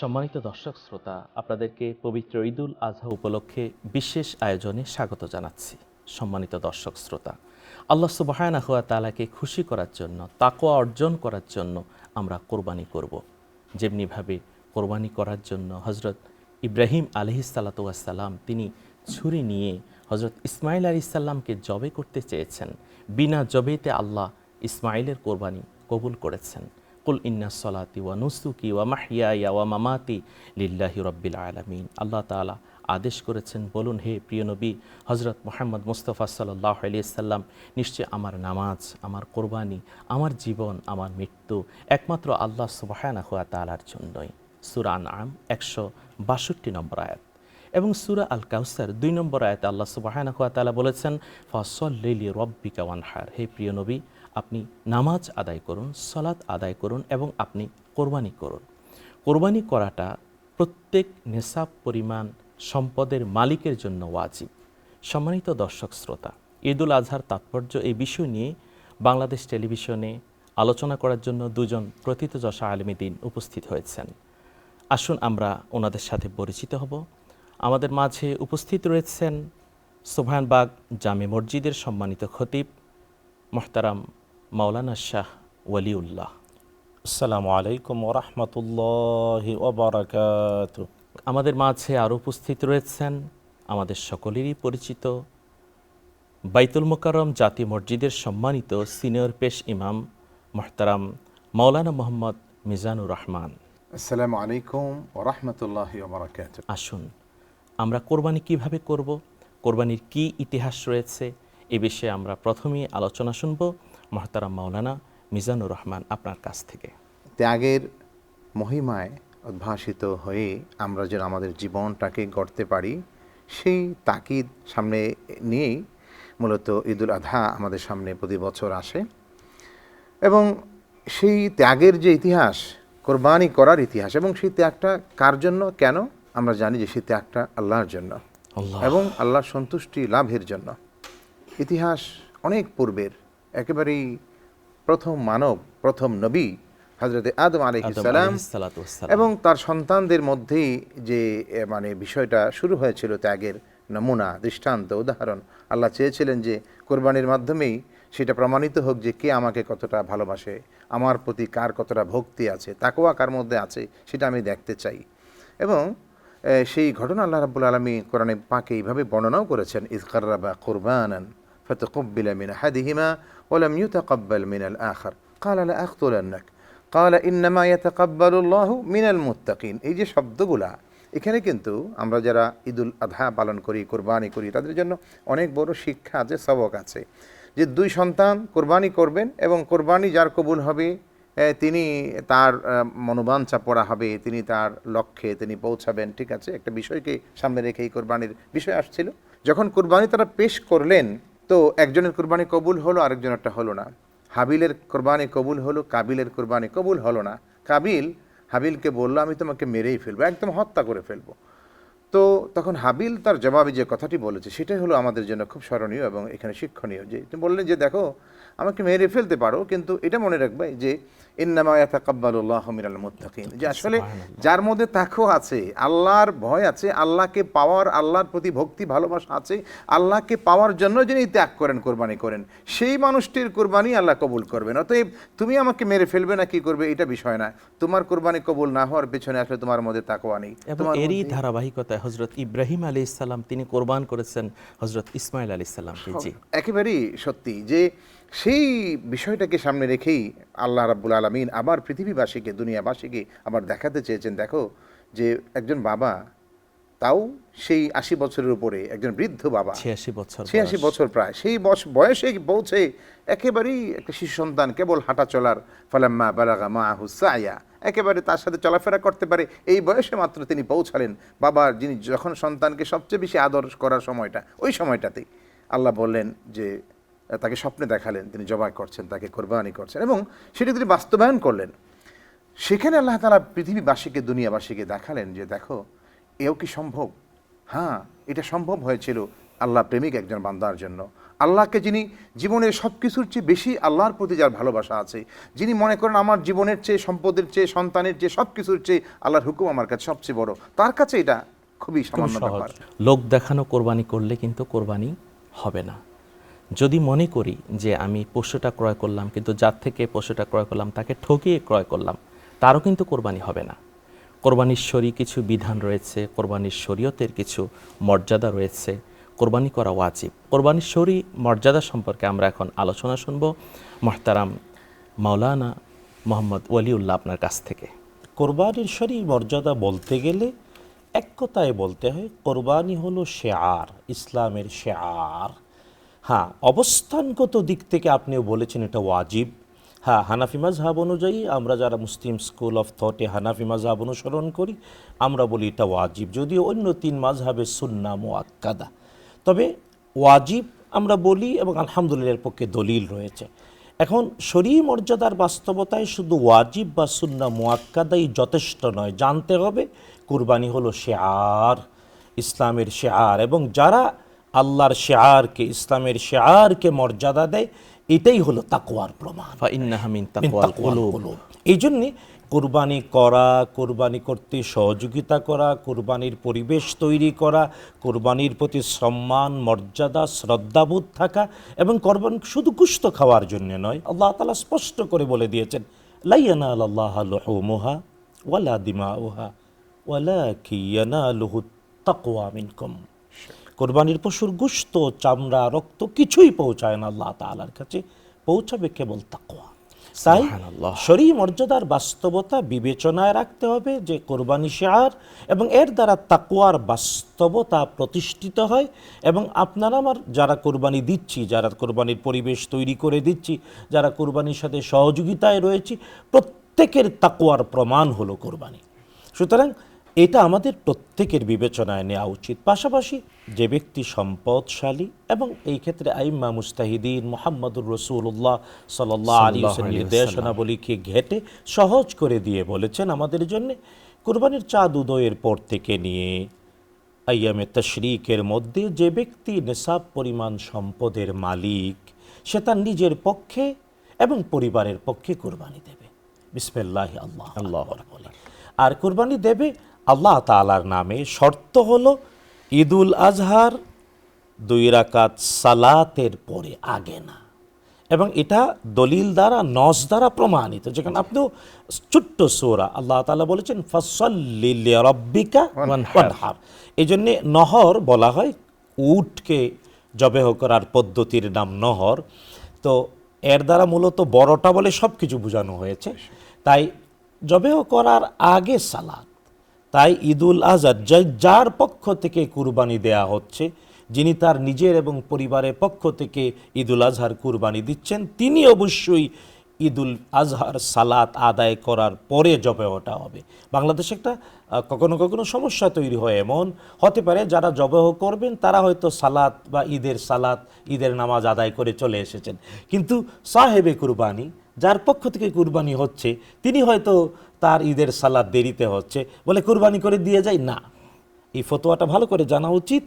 সম্মানিত দর্শক শ্রোতা, আপনাদেরকে পবিত্র ঈদুল আজহা উপলক্ষে বিশেষ আয়োজনে স্বাগত জানাচ্ছি। সম্মানিত দর্শক শ্রোতা, আল্লাহ সুবাহানা হুয়া তালাকে খুশি করার জন্য তাকোয়া অর্জন করার জন্য আমরা কোরবানি করব। যেমনিভাবে কোরবানি করার জন্য হজরত ইব্রাহিম আলহিসাল্লাতুয়াসাল্লাম তিনি ছুরি নিয়ে হজরত ইসমাইল আলি সাল্লামকে জবে করতে চেয়েছেন। বিনা জবেতে আল্লাহ ইসমাইলের কোরবানি কবুল করেছেন। কুল ইন্না সলাতি ওয়া নুসুকি ওয়া মাহিয়া ওয়া মামাতি লিল্লাহি রব্বিল আলামিন। আল্লাহ তাআলা আদেশ করেছেন, বলুন, হে প্রিয় নবী হজরত মোহাম্মদ মুস্তফা সাল্লাহ আলিয়াল্লাম নিশ্চয় আমার নামাজ, আমার কোরবানি, আমার জীবন, আমার মৃত্যু একমাত্র আল্লাহ সুবাহানা হুয়া তালার জন্যই। সুরান আম একশো বাষট্টি নম্বর আয়াত। এবং সুরা আল কাউসার দুই নম্বর আয়াতে আল্লাহ সুবাহানা হুয়া তালা বলেছেন, ফসল্লি রব্বিকা ওয়ানহার। হে প্রিয় নবী আপনি নামাজ আদায় করুন সলাৎ আদায় করুন এবং আপনি কোরবানি করুন। কোরবানি করাটা প্রত্যেক নেশাব পরিমাণ সম্পদের মালিকের জন্য ওয়াজিব। সম্মানিত দর্শক শ্রোতা, ঈদুল আজহার তাৎপর্য এই বিষয় নিয়ে বাংলাদেশ টেলিভিশনে আলোচনা করার জন্য দুজন প্রথিতযশা আলমী দিন উপস্থিত হয়েছেন। আসুন আমরা ওনাদের সাথে পরিচিত হব। আমাদের মাঝে উপস্থিত রয়েছেন সোভায়নবাগ জামে মসজিদের সম্মানিত খতিব মোহতারাম মাওলানা শাহ ওয়ালিউল্লাহ। আসসালামু আলাইকুম ওরহমতুল্লাহ ওবরাকাত আমাদের মাঝে আরও উপস্থিত রয়েছেন আমাদের সকলেরই পরিচিত বাইতুল মোকারম জাতি মসজিদের সম্মানিত সিনিয়র পেশ ইমাম মোহতারাম মাওলানা মোহাম্মদ মিজানুর রহমান। আসসালামু আলাইকুম ওরহমতুল্লাহ বারাকাত আসুন আমরা কোরবানি কীভাবে করব কোরবানির কি ইতিহাস রয়েছে এ বিষয়ে আমরা প্রথমেই আলোচনা শুনব। মহতারাম মাওলানা মিজানুর রহমান আপনার কাছ থেকে। ত্যাগের মহিমায় উদ্ভাসিত হয়ে আমরা যেন আমাদের জীবনটাকে গড়তে পারি সেই তাকিদ সামনে নিয়েই মূলত ঈদুল আধা আমাদের সামনে প্রতি বছর আসে। এবং সেই ত্যাগের যে ইতিহাস কোরবানি করার ইতিহাস এবং সেই ত্যাগটা কার জন্য কেন? আমরা জানি যে সেই ত্যাগটা আল্লাহর জন্য। এবং আল্লাহর সন্তুষ্টি লাভের জন্য। ইতিহাস অনেক পূর্বের একেবারেই প্রথম মানব প্রথম নবী হজরত আদম আলহিসাল্লাম এবং তার সন্তানদের মধ্যেই যে মানে বিষয়টা শুরু হয়েছিল ত্যাগের নমুনা দৃষ্টান্ত উদাহরণ আল্লাহ চেয়েছিলেন যে কোরবানির মাধ্যমেই সেটা প্রমাণিত হোক যে কে আমাকে কতটা ভালোবাসে আমার প্রতি কার কতটা ভক্তি আছে তাকোয়া কার মধ্যে আছে সেটা আমি দেখতে চাই। এবং সেই ঘটনা আল্লাহ রাবুল আলমী কোরআনে পাকে এইভাবে বর্ণনাও করেছেন ইজকার্রাবা কোরবানান ফতকব্বিলামিন হাদিহিমা ولم يتقبل من الآخر قال لأقتلنك قال إنما يتقبل الله من المتقين এই যে শব্দগুলা এখানে কিন্তু আমরা যারা ঈদুল আধা পালন করি কোরবানি করি তাদের জন্য অনেক বড় শিক্ষা আছে সবক আছে যে দুই সন্তান কোরবানি করবেন এবং কোরবানি যার কবুল হবে এ, তিনি তার আহ, মনোবাঞ্ছা পড়া হবে তিনি তার লক্ষ্যে তিনি পৌঁছাবেন ঠিক আছে একটা বিষয়কে সামনে রেখে এই কোরবানির বিষয় আসছিল যখন কোরবানি তারা পেশ করলেন তো একজনের কোরবানি কবুল হলো, আরেকজনেরটা হলো না। হাবিলের কোরবানি কবুল হলো, কাবিলের কোরবানি কবুল হলো না। কাবিল, হাবিলকে বলল, আমি তোমাকে মেরেই ফেলব, একদম হত্যা করে ফেলব। তো তখন হাবিল তার জবাবে যে কথাটি বলেছে, সেটাই হলো আমাদের জন্য খুব স্মরণীয় এবং এখানে শিক্ষণীয় যে তুমি বললেন যে, দেখো, আমাকে মেরে ফেলতে পারো, কিন্তু এটা মনে রাখবে যে যে আসলে যার মধ্যে তাকও আছে আল্লাহর ভয় আছে আল্লাহকে পাওয়ার আল্লাহর প্রতি ভক্তি ভালোবাসা আছে আল্লাহকে পাওয়ার জন্য যিনি ত্যাগ করেন কোরবানি করেন সেই মানুষটির কোরবানি আল্লাহ কবুল করবেন। অতএব তুমি আমাকে মেরে ফেলবে না কি করবে এটা বিষয় না। তোমার কোরবানি কবুল না হওয়ার পেছনে আসলে তোমার মধ্যে তাকওয়া নেই। এরই ধারাবাহিকতায় হজরত ইব্রাহিম আলী ইসাল্লাম তিনি কোরবান করেছেন হজরত ইসমাইল আলী ইসাল্লামকে জি। একেবারেই সত্যি যে সেই বিষয়টাকে সামনে রেখেই আল্লাহ রাব্বুল আলমিন আবার পৃথিবীবাসীকে দুনিয়াবাসীকে আবার দেখাতে চেয়েছেন দেখো যে একজন বাবা তাও সেই আশি বছরের উপরে একজন বৃদ্ধ বাবা ছিয়াশি বছর ছিয়াশি বছর প্রায় সেই বয়স বয়সে পৌঁছে একেবারেই একটা শিশু সন্তান কেবল হাঁটা চলার ফালাম্মা বালাগা মা হুসাইয়া একেবারে তার সাথে চলাফেরা করতে পারে এই বয়সে মাত্র তিনি পৌঁছালেন বাবা যিনি যখন সন্তানকে সবচেয়ে বেশি আদর করার সময়টা ওই সময়টাতেই আল্লাহ বললেন যে তাকে স্বপ্নে দেখালেন তিনি জবাই করছেন তাকে কোরবানি করছেন এবং সেটি তিনি বাস্তবায়ন করলেন। সেখানে আল্লাহ তালা পৃথিবীবাসীকে দুনিয়াবাসীকে দেখালেন যে দেখো এও কি সম্ভব? হ্যাঁ এটা সম্ভব হয়েছিল আল্লাহ প্রেমিক একজন বান্দার জন্য। আল্লাহকে যিনি জীবনের সব কিছুর চেয়ে বেশি আল্লাহর প্রতি যার ভালোবাসা আছে যিনি মনে করেন আমার জীবনের চেয়ে সম্পদের চেয়ে সন্তানের চেয়ে সব কিছুর চেয়ে আল্লাহর হুকুম আমার কাছে সবচেয়ে বড়। তার কাছে এটা খুবই সামান্য। ব্যাপার। লোক দেখানো কোরবানি করলে কিন্তু কোরবানি হবে না। যদি মনে করি যে আমি পশুটা ক্রয় করলাম, কিন্তু যার থেকে পশুটা ক্রয় করলাম, তাকে ঠকিয়ে ক্রয় করলাম, তারও কিন্তু কোরবানি হবে না। কোরবানির শরী কিছু বিধান রয়েছে কোরবানির শরীয়তের কিছু মর্যাদা রয়েছে, কোরবানি করা ওয়াজিব। কোরবানির শরী মর্যাদা সম্পর্কে আমরা এখন আলোচনা শুনব মহতারাম মাওলানা মোহাম্মদ ওয়ালিউল্লাহ আপনার কাছ থেকে। কোরবানির শরীর মর্যাদা বলতে গেলে এক কথায় বলতে হয়, কোরবানি হলো শেয়ার, ইসলামের শেয়ার। হ্যাঁ অবস্থানগত দিক থেকে আপনিও বলেছেন এটা ওয়াজিব। হ্যাঁ হানাফি মাজহাব অনুযায়ী আমরা যারা মুসলিম স্কুল অফ থটে হানাফি মাজহাব অনুসরণ করি, আমরা বলি এটা ওয়াজিব। যদিও অন্য তিন মাজহাবে সুন্না মোয়াক্কাদা তবে ওয়াজিব আমরা বলি এবং আলহামদুলিল্লাহ এর পক্ষে দলিল রয়েছে। এখন শরী মর্যাদার বাস্তবতায় শুধু ওয়াজিব বা সুন্না মোয়াক্কাদাই যথেষ্ট নয়, জানতে হবে কুরবানি হলো শেয়ার, ইসলামের শেয়ার এবং যারা আল্লাহর শেয়ারকে ইসলামের শেয়ারকে মর্যাদা দেয় এটাই হলো তাকওয়ার প্রমাণ। এই জন্যে কোরবানি করা কোরবানি করতে সহযোগিতা করা কোরবানির পরিবেশ তৈরি করা কোরবানির প্রতি সম্মান মর্যাদা শ্রদ্ধাবোধ থাকা এবং কোরবান শুধু কুস্ত খাওয়ার জন্য নয় আল্লাহ তালা স্পষ্ট করে বলে দিয়েছেন লাইয়ানা আল্লাহ লহুমুহা ওয়ালা দিমাউহা ওয়ালা কিয়ানা লহু তাকওয়া মিনকুম। কোরবানির পশুর গুস্ত চামড়া রক্ত কিছুই পৌঁছায় না আল্লাহ তাআলার কাছে। পৌঁছাবে কেবল তাকওয়া। তাই। শরী মর্যাদার বাস্তবতা বিবেচনায় রাখতে হবে যে কোরবানি শেয়ার এবং এর দ্বারা তাকুয়ার বাস্তবতা প্রতিষ্ঠিত হয় এবং আপনারা আমার যারা কোরবানি দিচ্ছি যারা কোরবানির পরিবেশ তৈরি করে দিচ্ছি যারা কোরবানির সাথে সহযোগিতায় রয়েছি প্রত্যেকের তাকুয়ার প্রমাণ হলো কোরবানি। সুতরাং এটা আমাদের প্রত্যেকের বিবেচনায় নেওয়া উচিত। পাশাপাশি যে ব্যক্তি সম্পদশালী এবং এই ক্ষেত্রে আইম্মা মুস্তাহিদিন মোহাম্মদুর রসুল্লাহ সাল্লাহ আলী নির্দেশনাবলীকে ঘেটে সহজ করে দিয়ে বলেছেন আমাদের জন্য কোরবানির চাঁদ উদয়ের পর থেকে নিয়ে আইয়ামে তশরিকের মধ্যে যে ব্যক্তি নেশাব পরিমাণ সম্পদের মালিক সে তার নিজের পক্ষে এবং পরিবারের পক্ষে কোরবানি দেবে। বিসমিল্লাহ আল্লাহ আল্লাহ আর কোরবানি দেবে আল্লাহ তাআলার নামে শর্ত হলো ঈদুল আজহার দুই রাকাত সালাতের পরে আগে না। এবং এটা দলিল দ্বারা নস দ্বারা প্রমাণিত। যেখানে আপনিও ছোট্ট সোরা আল্লাহ তালা বলেছেন ফসল্লি রব্বিকা ওয়ানহার। এই জন্যে নহর বলা হয় উটকে জবেহ করার পদ্ধতির নাম নহর। তো এর দ্বারা মূলত বড়টা বলে সব কিছু বোঝানো হয়েছে। তাই জবেহ করার আগে সালাত। তাই ঈদুল আজহার যার পক্ষ থেকে কুরবানি দেয়া হচ্ছে, যিনি তার নিজের এবং পরিবারের পক্ষ থেকে ঈদুল আজহার কুরবানি দিচ্ছেন, তিনি অবশ্যই ঈদুল আজহার সালাত আদায় করার পরে জবেহটা হবে। বাংলাদেশে একটা কখনো কখনো সমস্যা তৈরি হয় এমন। হতে পারে যারা জবেহ করবেন, তারা হয়তো সালাত বা ঈদের সালাত, ঈদের নামাজ আদায় করে চলে এসেছেন। কিন্তু সাহেবে কুরবানি যার পক্ষ থেকে কুরবানি হচ্ছে, তিনি হয়তো তার ঈদের সালাদ দেরিতে হচ্ছে, বলে কুরবানি করে দিয়ে যায়? না। এই ফতোয়াটা ভালো করে জানা উচিত।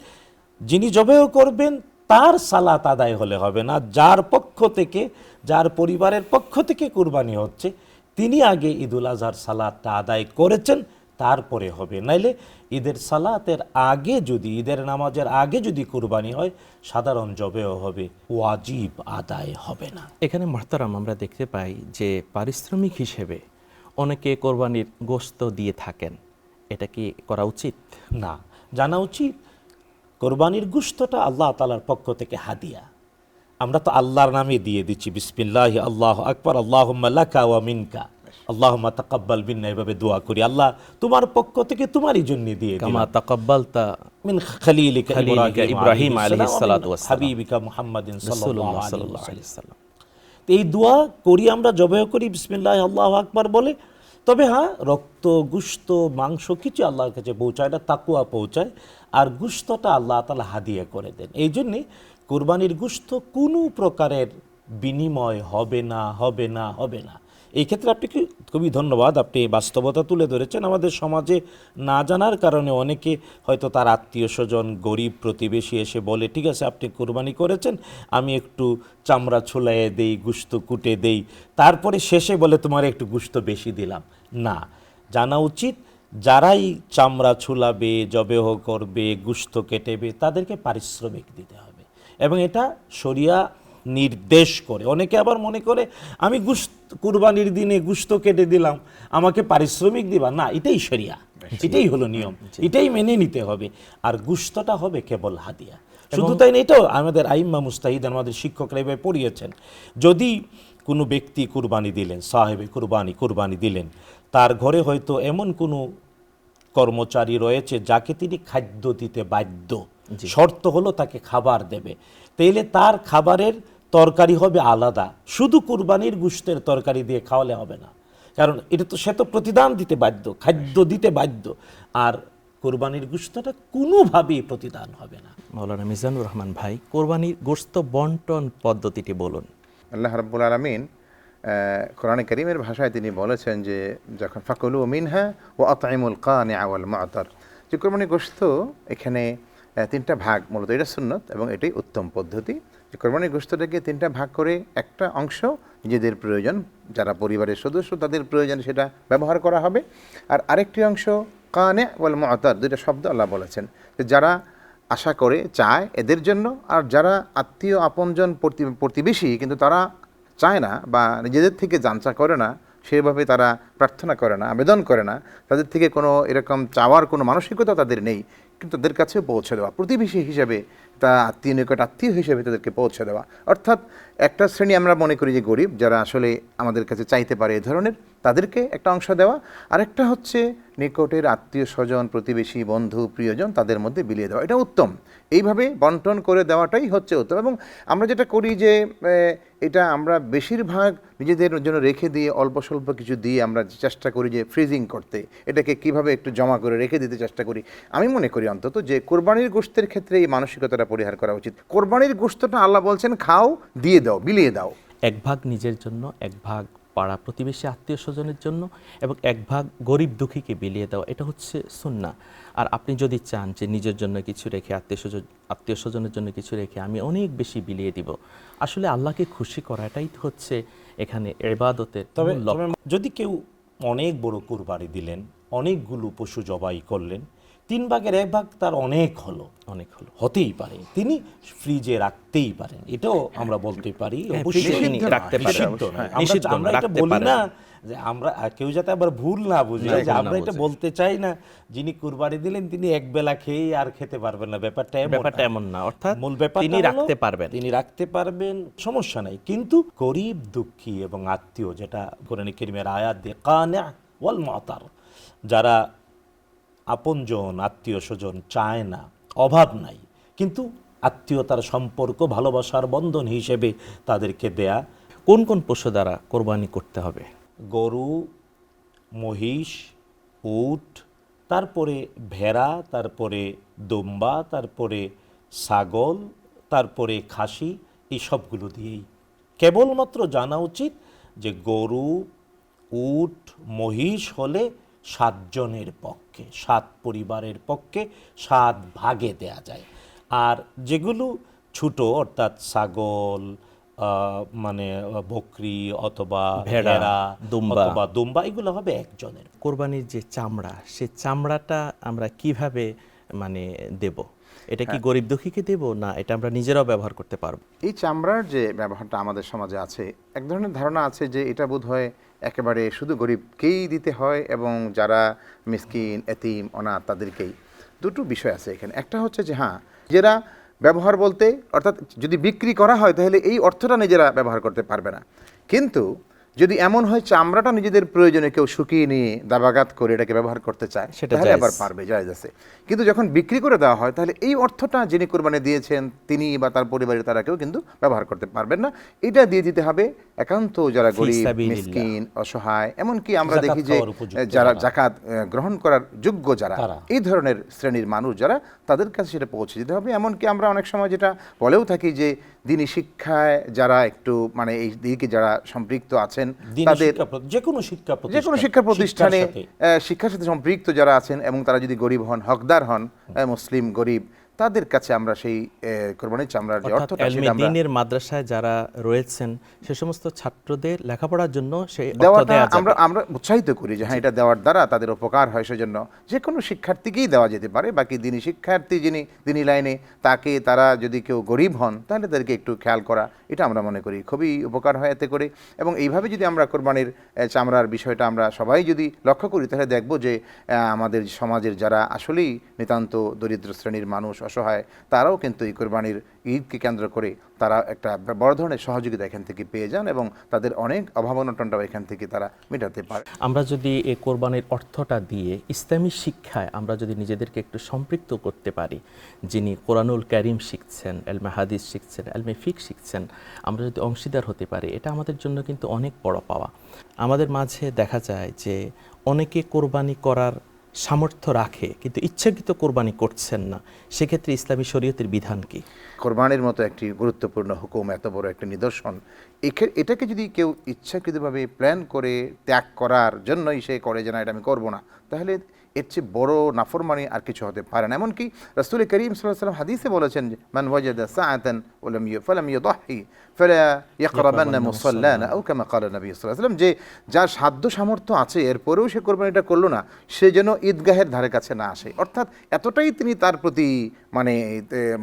যিনি জবেও করবেন, তার সালাত আদায় হলে হবে না। যার পক্ষ থেকে, যার পরিবারের পক্ষ থেকে কুরবানি হচ্ছে, তিনি আগে ঈদুল আজহার সালাদটা আদায় করেছেন তারপরে হবে। নাইলে ঈদের সালাতের আগে যদি ঈদের নামাজের আগে যদি কুরবানি হয় সাধারণ জবেও হবে ওয়াজিব আদায় হবে না। এখানে মহতারাম আমরা দেখতে পাই যে পারিশ্রমিক হিসেবে অনেকে কোরবানির গোস্ত দিয়ে থাকেন। এটা কি করা উচিত? না জানা উচিত কোরবানির গুস্তটা আল্লাহ তালার পক্ষ থেকে হাদিয়া। আমরা তো আল্লাহর নামে দিয়ে দিচ্ছি বিসমিল্লাহ আল্লাহ আকবর আল্লাহ লাকা ওয়া মিনকা। আল্লাহ তাকাব্বাল বিন্না এভাবে দোয়া করি। আল্লাহ তোমার পক্ষ থেকে তোমারই জন্য দিয়ে কামা তাকাব্বালতা মিন খালিলিকা খালিলিকা ইব্রাহিম আলাইহিস সালাতু ওয়াস সালাম। হাবিবিকা মুহাম্মাদিন সাল্লাল্লাহু আলাইহি সাল্লাম। এই দোয়া করি আমরা জবাই করি বিসমিল্লাহ আল্লাহ আকবার বলে। তবে হ্যাঁ রক্ত গুস্ত মাংস কিছু আল্লাহর কাছে পৌঁছায় না তাকুয়া পৌঁছায়। আর গুস্তটা আল্লাহ তালা হাদিয়া করে দেন। এই জন্যে কোরবানির গুস্ত কোনো প্রকারের বিনিময় হবে না হবে না হবে না। এই ক্ষেত্রে আপনাকে খুবই ধন্যবাদ, আপনি বাস্তবতা তুলে ধরেছেন। আমাদের সমাজে না জানার কারণে অনেকে হয়তো তার আত্মীয় স্বজন, গরিব প্রতিবেশী এসে বলে, ঠিক আছে, আপনি কোরবানি করেছেন, আমি একটু চামড়া ছুলাইয়ে দেই, গুস্ত কুটে দেই। তারপরে শেষে বলে, তোমার একটু গুস্ত বেশি দিলাম। না, জানা উচিত, যারাই চামড়া ছুলাবে, জবেহ করবে, গুস্ত কেটেবে, তাদেরকে পারিশ্রমিক দিতে হবে। এবং এটা শরিয়া নির্দেশ করে। অনেকে আবার মনে করে আমি গুস্ত কুরবানির দিনে গুস্ত কেটে দিলাম আমাকে পারিশ্রমিক দিবা। না এটাই সরিয়া এটাই হলো নিয়ম। এটাই মেনে নিতে হবে। আর গুস্তটা হবে কেবল হাদিয়া। শুধু তাই নেই তো আমাদের আইম্মা মুস্তাহিদ আমাদের শিক্ষকরা এভাবে পড়িয়েছেন যদি কোনো ব্যক্তি কুরবানি দিলেন সাহেবে কুরবানি কুরবানি দিলেন তার ঘরে হয়তো এমন কোনো কর্মচারী রয়েছে যাকে তিনি খাদ্য দিতে বাধ্য। শর্ত হলো তাকে খাবার দেবে। তাইলে তার খাবারের তরকারি হবে আলাদা। শুধু কুরবানির গুস্তের তরকারি দিয়ে খাওয়ালে হবে না। কারণ এটা তো সে তো প্রতিদান দিতে বাধ্য খাদ্য দিতে বাধ্য। আর কোরবানির গুস্তটা কোনোভাবেই প্রতিদান হবে না। মৌলানা মিজানুর রহমান ভাই কোরবানির গোস্ত বন্টন পদ্ধতিটি বলুন। আল্লাহ রাব্বুল আলমিন কোরআনে করিমের ভাষায় তিনি বলেছেন যে যখন ফাকুলু মিনহা ও আতাইমুল কানে আওয়াল মাতার যে কোরবানি গোস্ত এখানে তিনটা ভাগ মূলত এটা সুন্নত এবং এটাই উত্তম পদ্ধতি। যে কোরবানি গোস্তটাকে তিনটা ভাগ করে একটা অংশ নিজেদের প্রয়োজন, যারা পরিবারের সদস্য তাদের প্রয়োজন সেটা ব্যবহার করা হবে। আর আরেকটি অংশ কানে ওয়াল মাতার দুইটা শব্দ আল্লাহ বলেছেন যারা আশা করে, চায় এদের জন্য, আর যারা আত্মীয় আপনজন প্রতি- প্রতিবেশী কিন্তু তারা চায় না বা নিজেদের থেকে জানচা করে না, সেভাবে তারা প্রার্থনা করে না, আবেদন করে না, তাদের থেকে কোনো এরকম চাওয়ার কোনো মানসিকতা তাদের নেই, কিন্তু তাদের কাছে পৌঁছে দেওয়া। প্রতিবেশী হিসেবে তা আত্মীয় নিকট আত্মীয় হিসেবে তাদেরকে পৌঁছে দেওয়া। অর্থাৎ একটা শ্রেণি আমরা মনে করি যে গরিব, যারা আসলে আমাদের কাছে চাইতে পারে এ ধরনের, তাদেরকে একটা অংশ দেওয়া। আরেকটা হচ্ছে নিকটের আত্মীয় স্বজন, প্রতিবেশী, বন্ধু, প্রিয়জন, তাদের মধ্যে বিলিয়ে দেওয়া। এটা উত্তম। এইভাবে বন্টন করে দেওয়াটাই হচ্ছে উত্তম। এবং আমরা যেটা করি যে এটা আমরা বেশিরভাগ নিজেদের জন্য রেখে দিয়ে, অল্প স্বল্প কিছু দিয়ে আমরা চেষ্টা করি যে ফ্রিজিং করতে। এটাকে কীভাবে একটু জমা করে রেখে দিতে চেষ্টা করি। আমি মনে করি অন্তত যে, কোরবানির গোষ্ঠের ক্ষেত্রে এই মানসিকতাটা পরিহার করা উচিত। কোরবানির গোষ্ঠটা আল্লাহ বলছেন, খাও, দিয়ে দাও বিলিয়ে দাও। এক ভাগ নিজের জন্য এক ভাগ পাড়া প্রতিবেশী আত্মীয় স্বজনের জন্য এবং এক ভাগ গরিব দুঃখীকে বিলিয়ে দেওয়া এটা হচ্ছে সুন্না আর আপনি যদি চান যে নিজের জন্য কিছু রেখে আত্মীয় স্বজন আত্মীয় স্বজনের জন্য কিছু রেখে আমি অনেক বেশি বিলিয়ে দিব। আসলে আল্লাহকে খুশি করাটাই তো হচ্ছে এখানে এবাদতের তবে তবে যদি কেউ অনেক বড় কুরবানি দিলেন অনেকগুলো পশু জবাই করলেন তিন ভাগের এক ভাগ তার অনেক হলো। অনেক হলো। হতেই পারে। তিনি ফ্রিজে রাখতেই পারেন। এটাও আমরা বলতে পারি। হ্যাঁ, অবশ্যই রাখতে। হ্যাঁ, আমরা- এটা বলি না যে আমরা কেউ যাতে আবার ভুল না বুঝে যে আমরা এটা বলতে চাই না। যিনি কুরবানি দিলেন তিনি এক বেলা খেয়েই আর খেতে পারবেন না। ব্যাপারটা এমন ব্যাপারটা না। এমন না। অর্থাৎ মূল ব্যাপার তিনি রাখতে পারবেন। তিনি রাখতে পারবেন সমস্যা নাই। কিন্তু গরিব দুঃখী এবং আত্মীয় যেটা কোরআন কেরিমের আয়াত দিয়ে কানে ওয়াল মাতার যারা আপনজন আত্মীয় স্বজন চায় না, অভাব নাই। কিন্তু আত্মীয়তার সম্পর্ক, ভালোবাসার বন্ধন হিসেবে তাদেরকে দেয়া কোন কোন পশু দ্বারা কোরবানি করতে হবে? গরু, মহিষ, উট, তারপরে ভেড়া, তারপরে দোম্বা, তারপরে ছাগল, তারপরে খাসি, এই সবগুলো দিয়েই। কেবলমাত্র জানা উচিত যে গরু, উট, মহিষ হলে সাতজনের পক্ষে সাত পরিবারের পক্ষে সাত ভাগে দেয়া যায়। আর যেগুলো ছোট অর্থাৎ ছাগল মানে বকরি অথবা ভেড়া, ভেড়া দুম্বা। অথবা দুম্বা এগুলো হবে একজনের। কোরবানির যে চামড়া সে চামড়াটা আমরা কীভাবে মানে দেব? এটা কি গরিব দুঃখীকে দেব না এটা আমরা নিজেরাও ব্যবহার করতে পারব? এই চামড়ার যে ব্যবহারটা আমাদের সমাজে আছে এক ধরনের ধারণা আছে যে এটা বোধ হয় একেবারে শুধু গরিবকেই দিতে হয় এবং যারা মিসকিন, এতিম, অনাথ, তাদেরকেই। দুটো বিষয় আছে এখানে। একটা হচ্ছে যে হ্যাঁ যারা ব্যবহার বলতে, অর্থাৎ যদি বিক্রি করা হয়, তাহলে এই অর্থটা নিজেরা ব্যবহার করতে পারবে না। কিন্তু যদি এমন হয় চামড়াটা নিজেদের প্রয়োজনে কেউ শুকিয়ে নিয়ে দাবাগাত করে এটাকে ব্যবহার করতে চায় সেটা আবার পারবে জায়েজ আছে। কিন্তু যখন বিক্রি করে দেওয়া হয় তাহলে এই অর্থটা যিনি কোরবানি দিয়েছেন তিনি বা তার পরিবারের তারা কেউ কিন্তু ব্যবহার করতে পারবেন না। এটা দিয়ে দিতে হবে একান্ত যারা গরিব মিসকিন অসহায় এমনকি আমরা দেখি যে যারা। জাকাত গ্রহণ করার যোগ্য যারা এই ধরনের শ্রেণির মানুষ যারা তাদের কাছে সেটা পৌঁছে দিতে হবে। এমনকি আমরা অনেক সময় যেটা বলেও থাকি যে দিনী শিক্ষায় যারা একটু মানে এই দিকে যারা সম্পৃক্ত আছেন তাদের যে কোনো শিক্ষা যে কোনো শিক্ষা প্রতিষ্ঠানে শিক্ষার সাথে। সম্পৃক্ত যারা আছেন এবং তারা যদি গরিব হন হকদার হন মুসলিম গরিব তাদের কাছে আমরা সেই কোরবানির চামড়ার যে অর্থটা সেটা আমরা দিনের মাদ্রাসায় যারা রয়েছেন সে সমস্ত ছাত্রদের লেখাপড়ার জন্য সেই অর্থ দেওয়াটা দেওয়া আমরা আমরা উৎসাহিত করি যে হ্যাঁ এটা দেওয়ার দ্বারা তাদের উপকার হয় সেজন্য। যে কোনো শিক্ষার্থীকেই দেওয়া যেতে পারে বাকি দিনী শিক্ষার্থী যিনি দিনী লাইনে তাকে তারা যদি কেউ গরিব হন তাহলে তাদেরকে একটু খেয়াল করা এটা আমরা মনে করি খুবই উপকার হয় এতে করে। এবং এইভাবে যদি আমরা কোরবানির চামড়ার বিষয়টা আমরা সবাই যদি লক্ষ্য করি তাহলে দেখব যে আমাদের সমাজের যারা আসলেই নিতান্ত দরিদ্র শ্রেণির মানুষ অসহায়, তারাও কিন্তু এই কোরবানির ঈদকে কেন্দ্র করে তারা একটা বড় ধরনের সহযোগিতা এখান থেকে পেয়ে যান এবং তাদের অনেক অভাব অনটনটাও এখান থেকে তারা মেটাতে পারে। আমরা যদি এই কোরবানির অর্থটা দিয়ে ইসলামী শিক্ষায় আমরা যদি নিজেদেরকে একটু সম্পৃক্ত করতে পারি, যিনি কোরআনুল ক্যারিম শিখছেন, এলমে হাদিস শিখছেন, এলমে ফিক শিখছেন, আমরা যদি অংশীদার হতে পারি, এটা আমাদের জন্য কিন্তু অনেক বড় পাওয়া। আমাদের মাঝে দেখা যায় যে অনেকে কোরবানি করার সামর্থ্য রাখে, কিন্তু ইচ্ছাকৃত কোরবানি করছেন না, সেক্ষেত্রে ইসলামী শরীয়তের বিধান কি? কোরবানির মতো একটি গুরুত্বপূর্ণ হুকুম, এত বড় একটা নিদর্শন এটাকে যদি কেউ ইচ্ছাকৃতভাবে প্ল্যান করে ত্যাগ করার জন্যই সে করে যে, না, এটা আমি করব না, তাহলে এর চেয়ে বড় নাফরমানি আর কিছু হতে পারে না। এমনকি রসুল করিম সাল্লাহ সাল্লাম হাদিসে বলেছেন মান ওয়াজাদা সাআতান ওয়ালাম ইউ ফালাম ফালা ইয়াকরাবান্না মুসাল্লানা আও কামা ক্বালা নবী সাল্লাল্লাহু আলাইহি ওয়াসাল্লাম যে যার সাধ্য সামর্থ্য আছে এরপরেও সে কোরবানিটা করল না সে যেন ঈদগাহের ধারে কাছে না আসে। অর্থাৎ এতটাই তিনি তার প্রতি মানে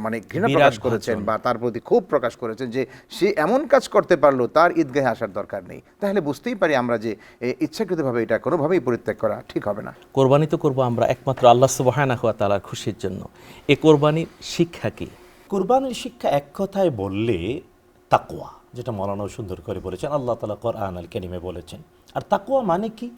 মানে ঘৃণা প্রকাশ করেছেন বা তার প্রতি ক্ষোভ প্রকাশ করেছেন যে সে এমন কাজ করতে পারল তার ঈদগাহে আসার দরকার নেই। তাহলে বুঝতেই পারি আমরা যে ইচ্ছাকৃতভাবে এটা কোনোভাবেই পরিত্যাগ করা ঠিক হবে না। কোরবানি তো করব আমরা একমাত্র আল্লাহ সুবহানাহু ওয়া তাআলার খুশির জন্য। এই কোরবানির শিক্ষা কি? কোরবানির শিক্ষা এক কথায় বললে তাকুয়া যেটা মৌলানাও সুন্দর করে বলেছেন আল্লাহ তালা কোরআন আল কেরিমে বলেছেন। আর তাকুয়া মানে কি?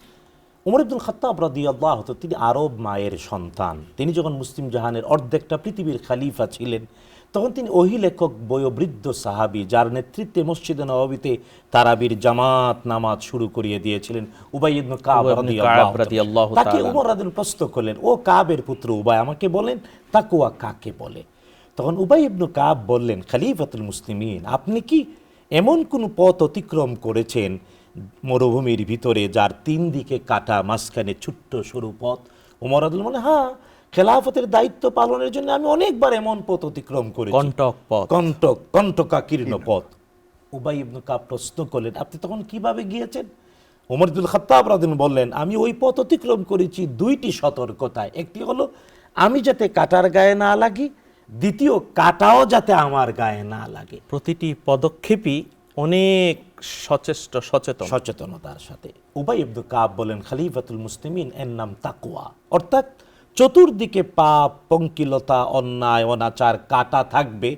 উমর আব্দুল খত্তাব রাদি আল্লাহ হতো তিনি আরব মায়ের সন্তান। তিনি যখন মুসলিম জাহানের অর্ধেকটা পৃথিবীর খালিফা ছিলেন তখন তিনি ওহি লেখক বয়োবৃদ্ধ সাহাবি যার নেতৃত্বে মসজিদে নবাবিতে তারাবির জামাত নামাজ শুরু করিয়ে দিয়েছিলেন উবাই ইবনে কাব তাকে উমর রাদিন প্রশ্ন করলেন ও কাবের পুত্র উবাই আমাকে বলেন তাকুয়া কাকে বলে? তখন উবাই ইবনু কাব বললেন খালিফাতুল মুসলিমিন আপনি কি এমন কোন পথ অতিক্রম করেছেন মরুভূমির ভিতরে যার তিন দিকে কাটা মাঝখানে ছোট্ট সরু পথ? উমর আদুল বলে হ্যাঁ খেলাফতের দায়িত্ব পালনের জন্য আমি অনেকবার এমন পথ অতিক্রম করি কন্টক পথ। কণ্টক কণ্টকাকীর্ণ পথ। উবাই ইবনু কাব প্রশ্ন করলেন আপনি তখন কীভাবে গিয়েছেন? ওমরদুল খত্তাব রাদিন বললেন আমি ওই পথ অতিক্রম করেছি দুইটি সতর্কতায়। একটি হলো আমি যাতে কাটার গায়ে না লাগি দ্বিতীয় কাটাও যাতে আমার গায়ে না লাগে। প্রতিটি পদক্ষেপই অনেক সচেষ্ট সচেতন। সচেতনতার সাথে। উবাই ইবনু কাব বলেন খালিফাতুল মুসলিমিন এর নাম তাকুয়া অর্থাৎ চতুর্দিকে পাপ পঙ্কিলতা অন্যায় অনাচার কাটা থাকবে।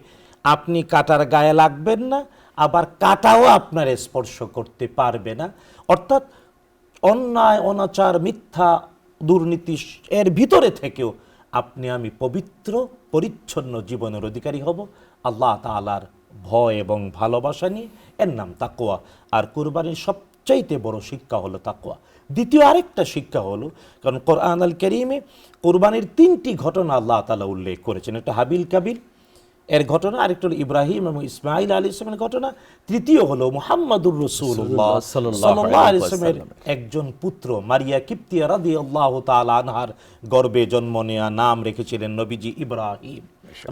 আপনি কাটার গায়ে লাগবেন না আবার কাটাও আপনার স্পর্শ করতে পারবে না। অর্থাৎ অন্যায় অনাচার মিথ্যা দুর্নীতি এর ভিতরে থেকেও আপনি আমি পবিত্র, পরিচ্ছন্ন জীবনের অধিকারী হব। আল্লাহ তালার ভয় এবং ভালোবাসা নিয়ে এর নাম তাকোয়া আর কোরবানির সবচাইতে বড় শিক্ষা হলো তাকোয়া দ্বিতীয় আরেকটা শিক্ষা হলো, কারণ কোরআন আল করিমে কোরবানির তিনটি ঘটনা আল্লাহ তালা উল্লেখ করেছেন। একটা হাবিল কাবিল এর ঘটনা আরেকটা হলো ইব্রাহিম এবং ইসমাইল আলী ইসলামের ঘটনা। তৃতীয় হলো মুহাম্মাদুর রসুল্লাহ আলাইহি একজন পুত্র মারিয়া কিপ্তিয়া রাদি আল্লাহ আনহার গর্বে জন্ম নেয়া নাম রেখেছিলেন নবীজি ইব্রাহিম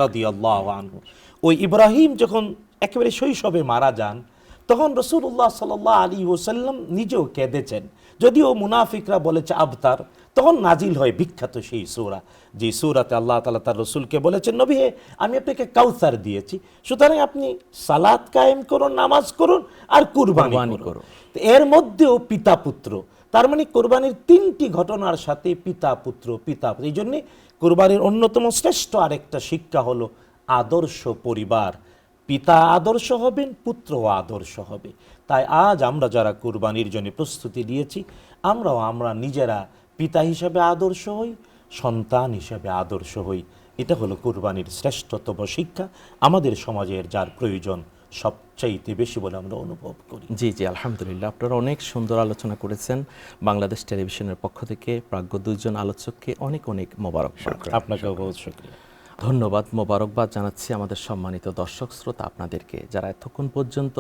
রাদি আল্লাহ আনহু। ওই ইব্রাহিম যখন একেবারে শৈশবে মারা যান তখন রসুল্লাহ সাল্লাহ আলী ওসাল্লাম নিজেও কেঁদেছেন। যদিও মুনাফিকরা বলেছে আবতার তখন নাজিল হয় বিখ্যাত সেই সূরা যে সূরাতে আল্লাহ তাআলা তার রসুলকে বলেছেন নবী হে আমি আপনাকে কাউসার দিয়েছি সুতরাং আপনি সালাত কায়েম করুন নামাজ করুন আর কুরবানি করুন। এর মধ্যেও পিতা পুত্র তার মানে কোরবানির তিনটি ঘটনার সাথে পিতা পুত্র পিতা এই জন্যে কোরবানির অন্যতম শ্রেষ্ঠ আরেকটা শিক্ষা হলো আদর্শ পরিবার। পিতা আদর্শ হবেন পুত্র আদর্শ হবে। তাই আজ আমরা যারা কোরবানির জন্য প্রস্তুতি নিয়েছি আমরাও আমরা নিজেরা পিতা হিসাবে আদর্শ হই সন্তান হিসাবে আদর্শ হই। এটা হলো কোরবানির শ্রেষ্ঠতম শিক্ষা। আমাদের সমাজের যার প্রয়োজন সবচাইতে বেশি বলে আমরা অনুভব করি। জি জি আলহামদুলিল্লাহ। আপনারা অনেক সুন্দর আলোচনা করেছেন বাংলাদেশ টেলিভিশনের পক্ষ থেকে। প্রাজ্ঞ দুইজন আলোচককে অনেক অনেক মোবারক আপনাকেও বহুত শুক্রিয়া। ধন্যবাদ মোবারকবাদ জানাচ্ছি আমাদের সম্মানিত দর্শক শ্রোতা আপনাদেরকে। যারা এতক্ষণ পর্যন্ত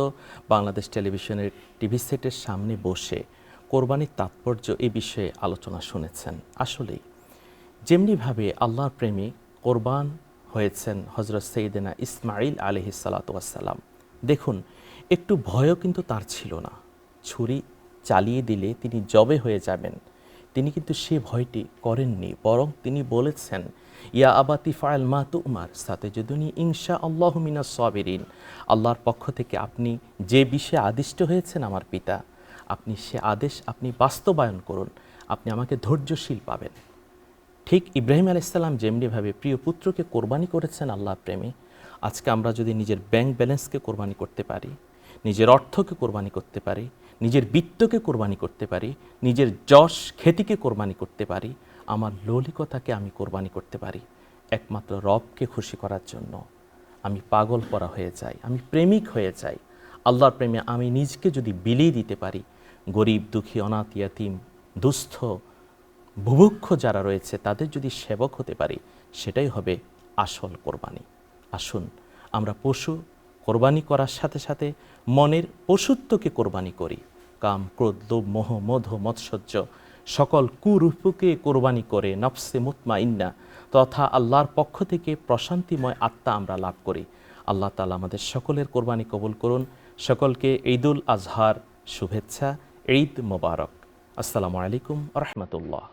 বাংলাদেশ টেলিভিশনের টিভি সেটের সামনে বসে কোরবানির তাৎপর্য এ বিষয়ে আলোচনা শুনেছেন। আসলেই, যেমনিভাবে আল্লাহর প্রেমী কোরবান হয়েছেন হজরত সঈদেনা ইসমাইল আলহি সালাতাম দেখুন, একটু ভয়ও কিন্তু তার ছিল না। ছুরি চালিয়ে দিলে তিনি জবে হয়ে যাবেন। তিনি কিন্তু সে ভয়টি করেননি, বরং তিনি বলেছেন, ইয়া আবাতি ফায়াল মা তুমার সাথে যদুনি ইনশা আল্লাহ মিনা সাবিরিন। আল্লাহর পক্ষ থেকে আপনি যে বিষয়ে আদিষ্ট হয়েছেন আমার পিতা আপনি সে আদেশ আপনি বাস্তবায়ন করুন। আপনি আমাকে ধৈর্যশীল পাবেন। ঠিক ইব্রাহিম আলাইসাল্লাম যেমনিভাবে প্রিয় পুত্রকে কোরবানি করেছেন আল্লাহ প্রেমে, আজকে আমরা যদি নিজের ব্যাংক ব্যালেন্সকে কোরবানি করতে পারি, নিজের অর্থকে কোরবানি করতে পারি, নিজের বিত্তকে কোরবানি করতে পারি, নিজের যশ খ্যাতিকে কোরবানি করতে পারি, আমার লৌলিকতাকে আমি কোরবানি করতে পারি, একমাত্র রবকে খুশি করার জন্য আমি পাগল করা হয়ে যাই, আমি প্রেমিক হয়ে যাই। আল্লাহর প্রেমে আমি নিজকে যদি বিলিয়ে দিতে পারি গরিব, দুঃখী, অনাথ, ইয়াতিম, দুস্থ, বুভুক্ষ যারা রয়েছে, তাদের যদি সেবক হতে পারি, সেটাই হবে আসল কোরবানি। আসুন, আমরা পশু কোরবানি করার সাথে সাথে মনের পশুত্বকে কোরবানি করি। কাম, ক্রোধ, লোভ, মোহ মধ মৎসর্য সকল কুরূপকে কোরবানি করে, নফসে মুতমা ইন্না তথা আল্লাহর পক্ষ থেকে প্রশান্তিময় আত্মা আমরা লাভ করি। আল্লাহ তালা আমাদের সকলের কোরবানি কবুল করুন। সকলকে ঈদুল আজহার শুভেচ্ছা। ঈদ মোবারক আসসালামু আলাইকুম রহমতুল্লাহ